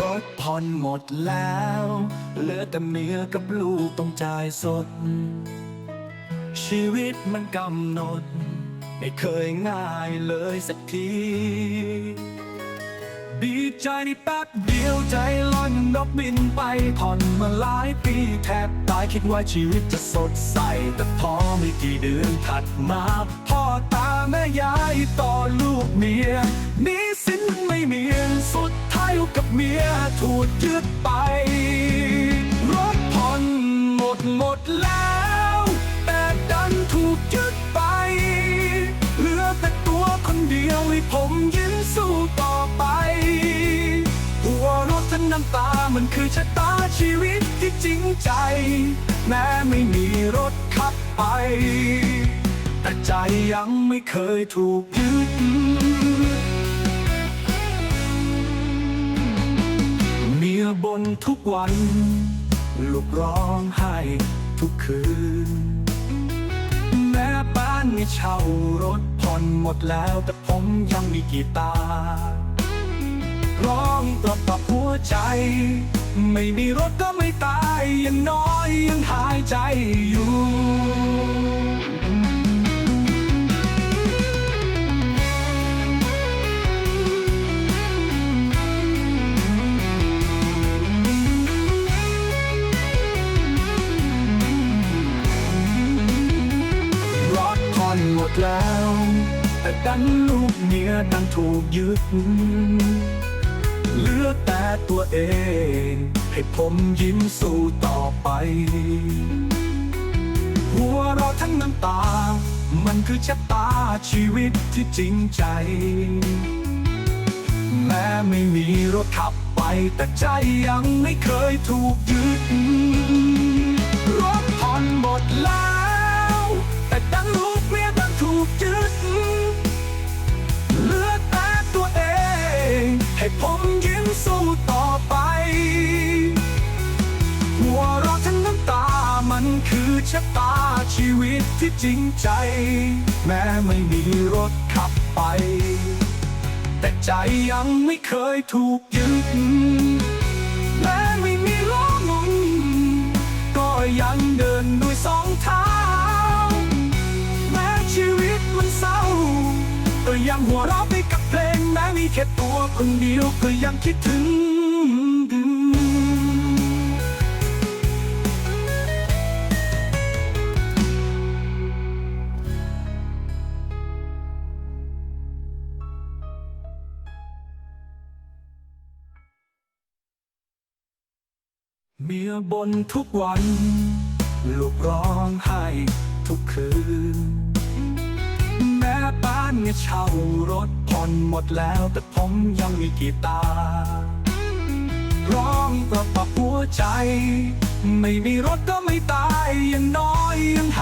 รถผ่อนหมดแล้ว เหลือแต่เมียกับลูกต้องจ่ายสด ชีวิตมันกำหนด ไม่เคยง่ายเลยสักที ดีใจในแป๊บเดียวใจลอยนนกบินไปผ่อนมาหลายปีแทบตายคิดว่าชีวิตจะสดใส แต่พอไม่กี่เดือนถัดมา พ่อตาแม่ยายต่อลูกเมียนี้สินไม่มีสุดท้ายลูกกับเมียถูกยึดไป รถผ่อนหมดหมดแล้ว แต่ดันถูกยึดไป เหลือแต่ตัวคนเดียวให้ผมยืนสู้ต่อ น้ำตามันคือชะตาชีวิตที่จริงใจ แม้ไม่มีรถขับไป แต่ใจยังไม่เคยถูกยึดเมียบนทุกวัน ลูกร้องไห้ทุกคืน แม่บ้านมีเช่ารถผ่อนหมดแล้วแต่ผมยังมีกีตาร์ ร้องปลอบปลอบหัวใจ ไม่มีรถก็ไม่ตายยังน้อยยังหายใจอยู่รถผ่อนหมดแล้ว แต่ดันลูกเมียดันถูกยึด เหลือแต่ตัวเอง ให้ผมยิ้มสู้ต่อไป หัวเราทั้งน้ำตา มันคือชะตาชีวิตที่จริงใจ แม้ไม่มีรถขับไปแต่ใจยังไม่เคยถูกยึดรถ ให้ผมยิ้มสู้ต่อไป หัวเราะทั้งน้ำตามันคือชะตาชีวิตที่จริงใจ แม้ไม่มีรถขับไป แต่ใจยังไม่เคยถูกยึดแม้ไม่มีล้อหมุนก็ยังเดินด้วยสองเท้าแม้ชีวิตมันเศร้าก็ยังหัวเราะ แม้มีแค่ตัวคนเดียวก็ยังคิดถึง เมียบนทุกวัน ลูกร้องไห้ทุกคืน แม่บ้านเนี่ยเช่ารถ นหมดแล้วแต่ผมยังมีกีตาร์ร้องประปับหัวใจ ไม่มีรถก็ไม่ตายยังน้อยยังหา